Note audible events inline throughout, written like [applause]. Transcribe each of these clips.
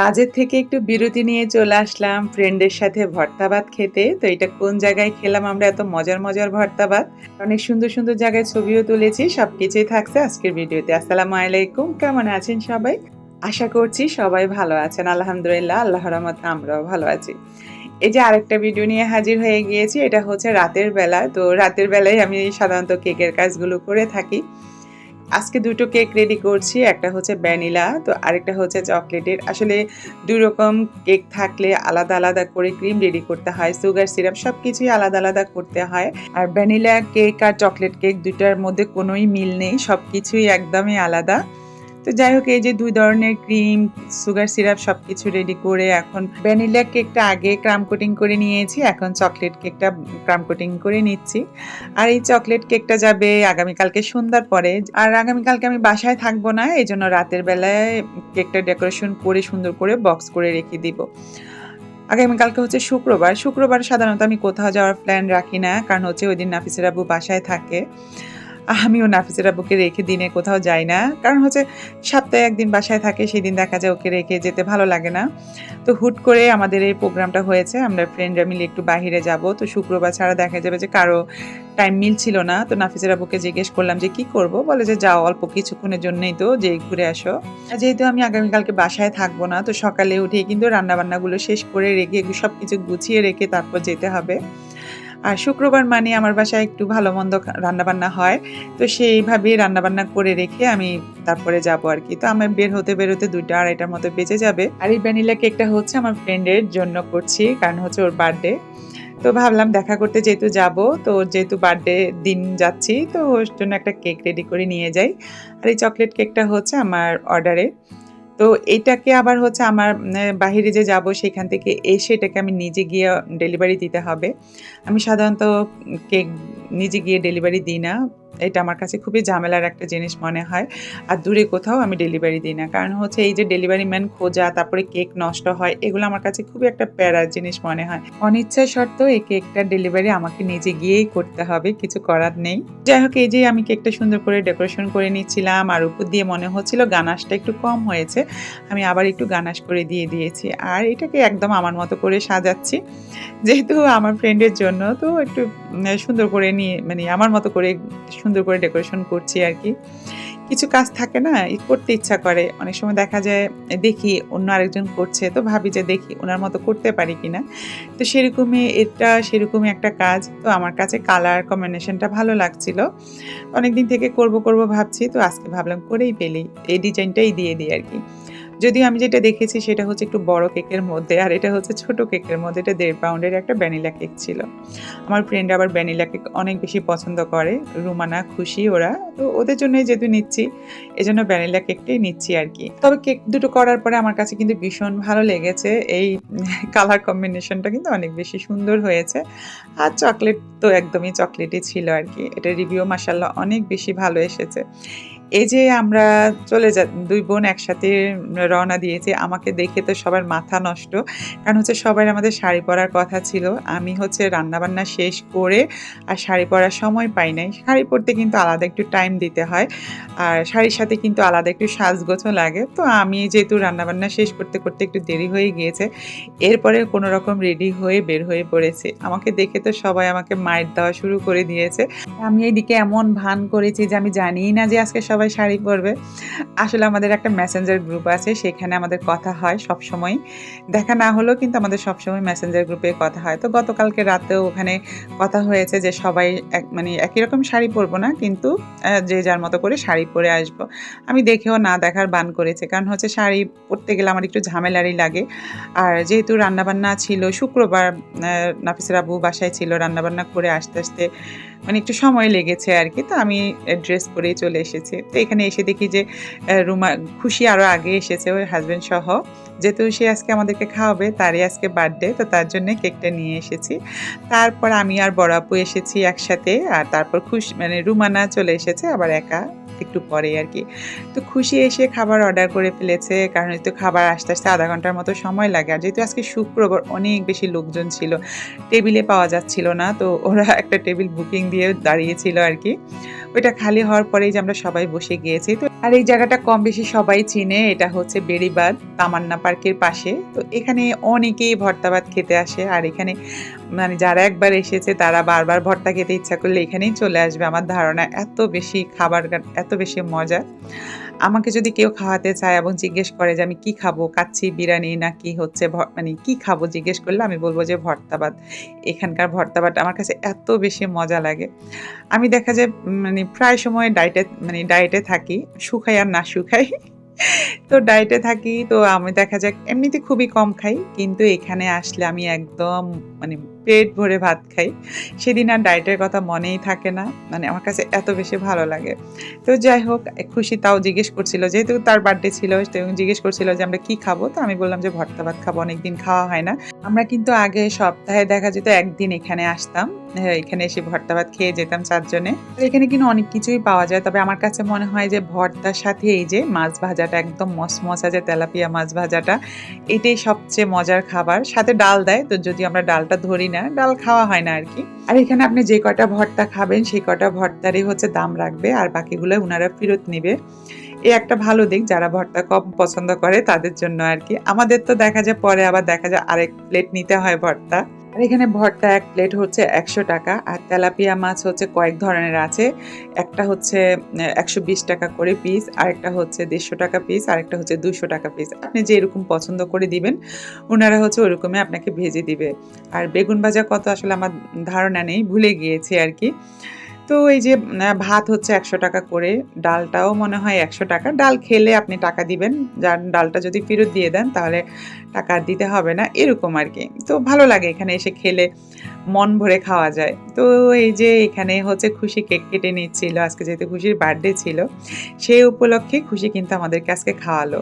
কাজের থেকে একটু বিরতি নিয়ে চলে আসলাম ফ্রেন্ডের সাথে ভর্তা ভাত খেতে। তো এটা কোন জায়গায় খেলাম আমরা এত মজার মজার ভর্তা ভাত? অনেক সুন্দর সুন্দর জায়গায় ছবিও তুলেছি সবকিছুই থাকছে আজকের ভিডিওতে। আসসালামু আলাইকুম, কেমন আছেন সবাই? আশা করছি সবাই ভালো আছেন, আলহামদুলিল্লাহ আল্লাহ রহমত আমরাও ভালো আছি। এই যে আরেকটা ভিডিও নিয়ে হাজির হয়ে গিয়েছি, এটা হচ্ছে রাতের বেলা। তো রাতের বেলায় আমি সাধারণত কেকের কাজগুলো করে থাকি। আজকে দুটো কেক রেডি করছি, একটা হচ্ছে ভ্যানিলা, তো আরেকটা হচ্ছে চকলেটের। আসলে দুই রকম কেক থাকলে আলাদা আলাদা করে ক্রিম রেডি করতে হয় সুগার সিরাপ সব কিছুই আলাদা আলাদা করতে হয়। আর ভ্যানিলা কেক আর চকলেট কেক দুটার মধ্যে কোনোই মিল নেই সব কিছুই একদমই আলাদা। তো যাই হোক, এই যে দুই ধরনের ক্রিম, সুগার সিরাপ সব কিছু রেডি করে এখন ভ্যানিলা কেকটা আগে ক্রাম কোটিং করে নিয়েছি, এখন চকলেট কেকটা ক্রাম কোটিং করে নিচ্ছি। আর এই চকলেট কেকটা যাবে আগামীকালকে সন্ধ্যার পরে। আর আগামীকালকে আমি বাসায় থাকব না, এই জন্য রাতের বেলায় কেকটা ডেকোরেশন করে, সুন্দর করে বক্স করে রেখে দিব। আগামীকালকে হচ্ছে শুক্রবার। শুক্রবার সাধারণত আমি কোথাও যাওয়ার প্ল্যান রাখি না, কারণ হচ্ছে ওই দিন নাফিসের আব্বু বাসায় থাকে। আমিও নাফিসের আব্বুকে রেখে দিনে কোথাও যাই না। কারণ হচ্ছে সপ্তাহে একদিন বাসায় থাকে সেই দিন দেখা যায় ওকে রেখে যেতে ভালো লাগে না। তো হুট করে আমাদের এই প্রোগ্রামটা হয়েছে, আমরা ফ্রেন্ডরা মিলে একটু বাহিরে যাব। তো শুক্রবার ছাড়া দেখা যাবে যে কারও টাইম মিলছিল না। তো নাফিসের আব্বুকে জিজ্ঞেস করলাম যে, কি করব? বলে যে, যাও, অল্প কিছুক্ষণের জন্যই তো যে ঘুরে আসো। যেহেতু আমি আগামীকালকে বাসায় থাকব না, তো সকালে উঠে কিন্তু রান্নাবান্নাগুলো শেষ করে রেখে সব কিছু গুছিয়ে রেখে তারপর যেতে হবে। আর শুক্রবার মানে আমার বাসায় একটু ভালো মন্দ রান্নাবান্না হয়। তো সেইভাবেই রান্নাবান্না করে রেখে আমি তারপরে যাব আর কি। তো আমার বের হতে বেরোতে দুইটা আড়াইটার মতো বেঁচে যাবে। আর এই ভ্যানিলা কেকটা হচ্ছে আমার ফ্রেন্ডের জন্য করছি, কারণ হচ্ছে ওর বার্থডে তো ভাবলাম দেখা করতে যেহেতু যাব, তো যেহেতু বার্থডে দিন যাচ্ছি, তো ওর জন্য একটা কেক রেডি করে নিয়ে যাই। আর এই চকলেট কেকটা হচ্ছে আমার অর্ডারে তো এটাকে আবার হচ্ছে আমার বাহিরে যে যাব সেখান থেকে এসে এটাকে আমি নিজে গিয়ে ডেলিভারি দিতে হবে। আমি সাধারণত কেক নিজে গিয়ে ডেলিভারি দিই না। এটা আমার কাছে খুবই ঝামেলার একটা জিনিস মনে হয়। আর দূরে কোথাও আমি ডেলিভারি দিই না। কারণ হচ্ছে এই যে ডেলিভারি ম্যান খোঁজা, তারপরে কেক নষ্ট হয়, এগুলো আমার কাছে খুবই একটা প্যারার জিনিস মনে হয়। অনিচ্ছা সত্ত্বেও এই কেকটা ডেলিভারি আমাকে নিজে গিয়েই করতে হবে, কিছু করার নেই। যাই হোক, এই যে আমি কেকটা সুন্দর করে ডেকোরেশন করে নিচ্ছিলাম, আর উপর দিয়ে মনে হচ্ছিল গানাশটা একটু কম হয়েছে, আমি আবার একটু গানাশ করে দিয়ে দিয়েছি। আর এটাকে একদম আমার মতো করে সাজাচ্ছি, যেহেতু আমার ফ্রেন্ডের জন্য, তো একটু সুন্দর করে নিয়ে মানে আমার মতো করে সুন্দর করে ডেকোরেশন করছি আর কি। কিছু কাজ থাকে না করতে ইচ্ছা করে। অনেক সময় দেখা যায়, দেখি অন্য আরেকজন করছে, তো ভাবি যে দেখি ওনার মতো করতে পারি কিনা। তো সেরকমই এটা, সেরকমই একটা কাজ। তো আমার কাছে কালার কম্বিনেশনটা ভালো লাগছিল। অনেকদিন থেকে করব করব ভাবছি, তো আজকে ভাবলাম করেই পেলি এই ডিজাইনটাই দিয়ে দিই আর কি। যদিও আমি যেটা দেখেছি সেটা হচ্ছে একটু বড় কেকের মধ্যে, আর এটা হচ্ছে ছোট কেকের মধ্যে। এটা দেড় পাউন্ডের একটা ভ্যানিলা কেক ছিল। আমার ফ্রেন্ড আবার ভ্যানিলা কেক অনেক বেশি পছন্দ করে, রুমানা, খুশি ওরা। তো ওদের জন্যই যেহেতু নিচ্ছি, এজন্য ভ্যানিলা কেকটাই নিচ্ছি আর কি। তবে কেক দুটো করার পরে আমার কাছে কিন্তু ভীষণ ভালো লেগেছে। এই কালার কম্বিনেশনটা কিন্তু অনেক বেশি সুন্দর হয়েছে। আর চকলেট তো একদমই চকলেটই ছিল আর কি। এটা রিভিউ মাসাল্লাহ অনেক বেশি ভালো এসেছে। এই যে আমরা চলে যা, দুই বোন একসাথে রওনা দিয়েছি, আমাকে দেখে তো সবার মাথা নষ্ট। কারণ হচ্ছে সবাই আমাদের শাড়ি পরার কথা ছিল। আমি হচ্ছে রান্নাবান্না শেষ করে আর শাড়ি পরার সময় পাই নাই। শাড়ি পরতে কিন্তু আলাদা একটু টাইম দিতে হয় আর শাড়ির সাথে কিন্তু আলাদা একটু সাজগোছও লাগে। তো আমি যেহেতু রান্নাবান্না শেষ করতে করতে একটু দেরি হয়ে গিয়েছে, এরপরে কোনো রকম রেডি হয়ে বের হয়ে পড়েছে। আমাকে দেখে তো সবাই আমাকে মায়ের দেওয়া শুরু করে দিয়েছে। আমি এইদিকে এমন ভান করেছি যে আমি জানিই না যে আজকে সবাই শাড়ি পরবে। আসলে আমাদের একটা মেসেঞ্জার গ্রুপ আছে, সেখানে আমাদের কথা হয় সব সময় দেখা না হলেও কিন্তু আমাদের সবসময় মেসেঞ্জার গ্রুপে কথা হয়। তো গতকালকে রাতেও ওখানে কথা হয়েছে যে সবাই এক মানে একই রকম শাড়ি পরবো না, কিন্তু যে যার মতো করে শাড়ি পরে আসব। আমি দেখেও না দেখার বান করেছে, কারণ হচ্ছে শাড়ি পরতে গেলে আমার একটু ঝামেলারই লাগে। আর যেহেতু রান্নাবান্না ছিল, শুক্রবার নাফিসের আবু বাসায় ছিল রান্নাবান্না করে আসতে আসতে মানে একটু সময় লেগেছে আর কি। তো আমি ড্রেস পরেই চলে এসেছি। তো এখানে এসে দেখি যে রুমা খুশি আরও আগে এসেছে ওর হাজব্যান্ড সহ। যেহেতু সে আজকে আমাদেরকে খাওয়াবে, তারই আজকে বার্থডে তো তার জন্যে কেকটা নিয়ে এসেছি। তারপর আমি আর বড় আপু এসেছি একসাথে। আর তারপর খুশ মানে রুমানা চলে এসেছে, আবার একা। একটু পরে আর কি। তো খুশি এসে খাবার অর্ডার করে ফেলেছে, কারণ একটু খাবার আসতে আসতে আধা ঘণ্টার মতো সময় লাগে। আর যেহেতু আজকে শুক্রবার, অনেক বেশি লোকজন ছিল, টেবিলে পাওয়া যাচ্ছিল না, তো ওরা একটা টেবিল বুকিং দিয়ে দাঁড়িয়েছিল আর কি। ওইটা খালি হওয়ার পরেই যে আমরা সবাই বসে গিয়েছি। তো আর এই জায়গাটা কম বেশি সবাই চিনে, এটা হচ্ছে বেড়িবাদ তামান্না পার্কের পাশে। তো এখানে অনেকেই ভর্তা ভাত খেতে আসে, আর এখানে মানে যারা একবার এসেছে, তারা বারবার ভর্তা খেতে ইচ্ছা করলে এখানেই চলে আসবে। আমার ধারণা এত বেশি খাবার এত বেশি মজা। আমাকে যদি কেউ খাওয়াতে চায় এবং জিজ্ঞেস করে যে আমি কি খাব কাচ্ছি বিরিয়ানি না কি হচ্ছে মানে কি খাব জিজ্ঞেস করলে আমি বলব যে ভর্তা ভাত এখানকার ভর্তা ভাত আমার কাছে এত বেশি মজা লাগে। আমি দেখা যায় মানে প্রায় সময় ডায়েটে মানে ডায়েটে থাকি, শুকাই আর না শুকাই। তো ডায়েটে থাকি, তো আমি দেখা যাক, এমনিতে খুবই কম খাই, কিন্তু এখানে আসলে আমি একদম মানে পেট ভরে ভাত খাই। সেদিন আর ডায়েটের কথা মনেই থাকে না। মানে আমার কাছে এত বেশি ভালো লাগে। তো যাই হোক খুশি তাও জিজ্ঞেস করছিল যেহেতু তার বার্থডে ছিল জিজ্ঞেস করছিল যে আমরা কি খাব? তো আমি বললাম যে ভর্তা ভাত খাব অনেকদিন খাওয়া হয় না। আমরা কিন্তু আগে সপ্তাহে দেখা যেত একদিন এখানে আসতাম। হ্যাঁ, এখানে এসে ভর্তা ভাত খেয়ে যেতাম চারজনে। এখানে কিন্তু অনেক কিছুই পাওয়া যায়। তবে আমার কাছে মনে হয় যে ভর্তার সাথে এই যে মাছ ভাজাটা একদম মসমসা যে তেলাপিয়া মাছ ভাজাটা এটাই সবচেয়ে মজার খাবার। সাথে ডাল দেয়। তো যদি আমরা ডালটা ধরি না ডাল খাওয়া হয় না আর কি আর এখানে আপনি যে কটা ভর্তা খাবেন, সেই কটা ভর্তারই হচ্ছে দাম রাখবে, আর বাকিগুলো ওনারা ফেরত নেবে। এ একটা ভালো দিক, যারা ভর্তা কম পছন্দ করে, তাদের জন্য আর কি আমাদের তো দেখা যায়, পরে আবার দেখা যায়, আরেক প্লেট নিতে হয় ভর্তা। আর এখানে ভর্তা এক প্লেট হচ্ছে একশো টাকা আর তেলাপিয়া মাছ হচ্ছে কয়েক ধরনের আছে। একটা হচ্ছে একশো বিশ টাকা করে পিস আরেকটা হচ্ছে দেড়শো টাকা পিস আরেকটা হচ্ছে দুশো টাকা পিস আপনি যে এরকম পছন্দ করে দিবেন, ওনারা হচ্ছে ওরকমই আপনাকে ভেজে দিবে। আর বেগুন ভাজা কত আসলে আমার ধারণা নেই, ভুলে গিয়েছি আর কি। তো এই যে ভাত হচ্ছে একশো টাকা করে, ডালটাও মনে হয় একশো টাকা। ডাল খেলে আপনি টাকা দিবেন, যার ডালটা যদি ফেরত দিয়ে দেন তাহলে টাকা দিতে হবে না, এরকম আর কি। তো ভালো লাগে এখানে এসে খেলে, মন ভরে খাওয়া যায়। তো এই যে এখানে হচ্ছে খুশি কেক কেটে নিচ্ছিল, আজকে যেহেতু খুশির বার্থডে ছিল, সেই উপলক্ষে খুশি কিন্তু আমাদেরকে আজকে খাওয়ালো।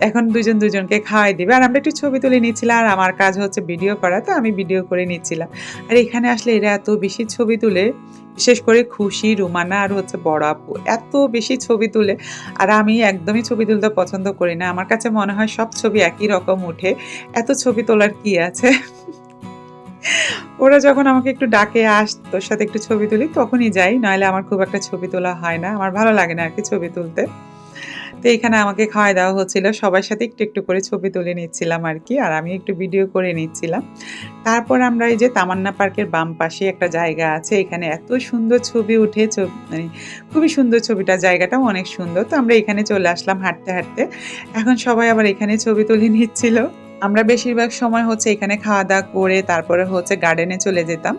এখন দুজন দুজনকে খাওয়াই দিবে। আর আমরা একটু ছবি তুলে নিচ্ছিলাম, আর আমার কাজ হচ্ছে ভিডিও করা, তো আমি ভিডিও করে নিচ্ছিলাম। আর এখানে আসলে এরা এত বেশি ছবি তুলে, বিশেষ করে খুশি, রুমানা আর হচ্ছে বড় আপু, এত বেশি ছবি তুলে। আর আমি একদমই ছবি তুলতে পছন্দ করি না। আমার কাছে মনে হয় সব ছবি একই রকম উঠে। এত ছবি তোলার কি আছে? ওরা যখন আমাকে একটু ডাকে, আস, তোর সাথে একটু ছবি তুলি, তখনই যাই। নইলে আমার খুব একটা ছবি তোলা হয় না। আমার ভালো লাগে না আর কি ছবি তুলতে। তো এখানে আমাকে খাওয়াই দেওয়া হচ্ছিল। সবার সাথে একটু একটু করে ছবি তুলে নিচ্ছিলাম আর কি, আর আমি একটু ভিডিও করে নিচ্ছিলাম। তারপর আমরা এই যে তামান্না পার্কের বাম পাশে একটা জায়গা আছে, এখানে এত সুন্দর ছবি উঠে মানে খুবই সুন্দর ছবিটা, জায়গাটাও অনেক সুন্দর। তো আমরা এখানে চলে আসলাম হাঁটতে হাঁটতে। এখন সবাই আবার এখানে ছবি তুলে নিচ্ছিল। আমরা বেশিরভাগ সময় হচ্ছে এখানে খাওয়া দাওয়া করে তারপরে হচ্ছে গার্ডেনে চলে যেতাম।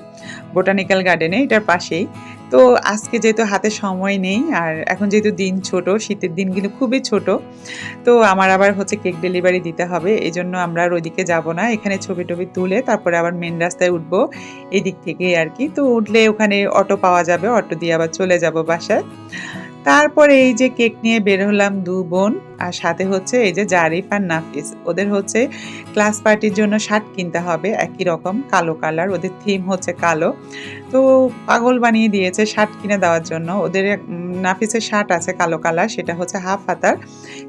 বোটানিক্যাল গার্ডেনে এটার পাশেই। তো আজকে যেহেতু হাতে সময় নেই, আর এখন যেহেতু দিন ছোট, শীতের দিনগুলো খুবই ছোট, তো আমার আবার হচ্ছে কেক ডেলিভারি দিতে হবে এই জন্য আমরা আর ওইদিকে যাব না, এখানে ছবি টবি তুলে তারপরে আবার মেন রাস্তায় উঠবো এই দিক থেকে আর কি, তো উঠলে ওখানে অটো পাওয়া যাবে, অটো দিয়ে আবার চলে যাব বাসায়। তারপরে এই যে কেক নিয়ে বের হলাম দু বোন আর সাথে হচ্ছে এই যে জারিফ আর নাফিস। ওদের হচ্ছে ক্লাস পার্টির জন্য শার্ট কিনতে হবে, একই রকম, কালো কালার ওদের থিম হচ্ছে কালো। তো পাগল বানিয়ে দিয়েছে শার্ট কিনে দেওয়ার জন্য। ওদের নাফিসের শার্ট আছে কালো কালার সেটা হচ্ছে হাফ হাতার।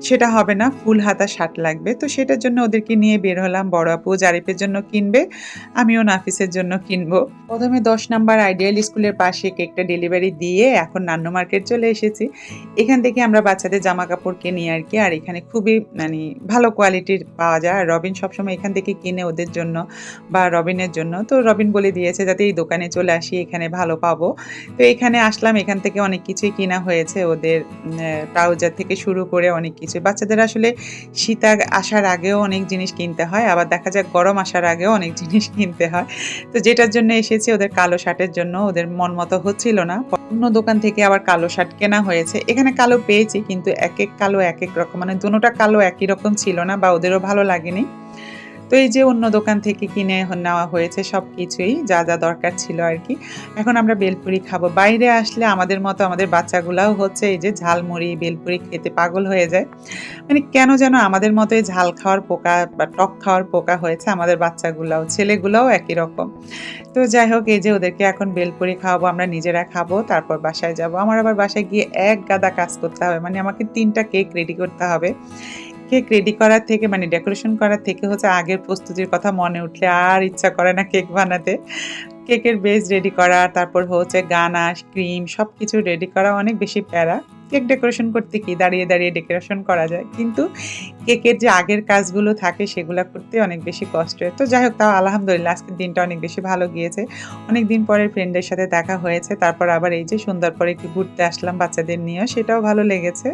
সেটা হবে না ফুল হাতা শার্ট লাগবে। তো সেটার জন্য ওদেরকে নিয়ে বের হলাম, বড় আপু জারিফের জন্য কিনবে, আমিও নাফিসের জন্য কিনবো। প্রথমে দশ নাম্বার আইডিয়াল স্কুলের পাশে কেকটা ডেলিভারি দিয়ে এখন নান্ন মার্কেট চলে এসেছি। এখান থেকে আমরা বাচ্চাদের জামা কাপড় কিনি আর কি। আর এখানে খুবই মানে ভালো কোয়ালিটির পাওয়া যায়। আর রবিন সবসময় এখান থেকে কিনে ওদের জন্য বা রবিনের জন্য। তো রবিন বলে দিয়েছে, যাতে এই দোকানে চলে আসি, এখানে ভালো পাবো। তো এখানে আসলাম, এখান থেকে অনেক কিছুই কিনা হয়েছে ওদের ট্রাউজার থেকে শুরু করে অনেক কিছু। বাচ্চাদের আসলে শীত আসার আগেও অনেক জিনিস কিনতে হয়, আবার দেখা যায় গরম আসার আগেও অনেক জিনিস কিনতে হয়। তো যেটার জন্য এসেছি, ওদের কালো শার্টের জন্য, ওদের মন মতো হচ্ছিল না। অন্য দোকান থেকে আবার কালো শার্ট কেনা হয়েছে। এখানে কালো পেয়েছি, কিন্তু এক এক কালো, এক এক রকম। মানে দুটোটা কালো একই রকম ছিল না বা ওদেরও ভালো লাগেনি। তো এই যে অন্য দোকান থেকে কিনে নেওয়া হয়েছে সব কিছুই যা, যা দরকার ছিল আর কি এখন আমরা বেলপুরি খাব। বাইরে আসলে আমাদের মতো আমাদের বাচ্চাগুলাও হচ্ছে এই যে ঝালমুড়ি, বেলপুরি খেতে পাগল হয়ে যায়। মানে কেন যেন আমাদের মতোই ঝাল খাওয়ার পোকা বা টক খাওয়ার পোকা হয়েছে আমাদের বাচ্চাগুলাও, ছেলেগুলাও একই রকম। তো যাই হোক এই যে ওদেরকে এখন বেলপুরি খাওয়াবো, আমরা নিজেরা খাব, তারপর বাসায় যাব। আমার আবার বাসায় গিয়ে এক গাদা কাজ করতে হবে। মানে আমাকে ৩ টা কেক রেডি করতে হবে। কেক রেডি করার থেকে মানে ডেকোরেশন করার থেকে হচ্ছে আগের প্রস্তুতির কথা মনে উঠলে আর ইচ্ছা করে না কেক বানাতে। কেকের বেস রেডি করা, তারপর হচ্ছে গানা ক্রিম সবকিছু রেডি করা অনেক বেশি প্যারা। কেক ডেকোরেশন করতে কি দাঁড়িয়ে, দাঁড়িয়ে ডেকোরেশন করা যায়। কিন্তু কেকের যে আগের কাজগুলো থাকে সেগুলো করতে অনেক বেশি কষ্ট হয় তো যাই হোক তাও আলহামদুলিল্লাহ আজকের দিনটা অনেক বেশি ভালো গিয়েছে। অনেক দিন পরে ফ্রেন্ডের সাথে দেখা হয়েছে। তারপর আবার এই যে সন্ধ্যার পরে একটু ঘুরতে আসলাম বাচ্চাদের নিয়েও সেটাও ভালো লেগেছে।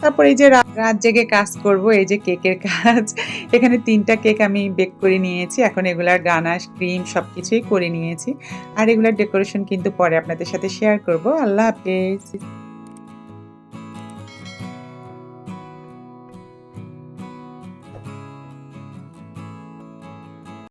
তারপর এই যে রাত জেগে কাজ করব এই যে কেকের কাজ। [laughs] এখানে তিনটা কেক আমি বেক করে নিয়েছি। এখন এগুলার গানাশ, ক্রিম সব কিছুই করে নিয়েছি। আর এগুলার ডেকোরেশন কিন্তু পরে আপনাদের সাথে শেয়ার করব। আল্লাহ হাফেজ।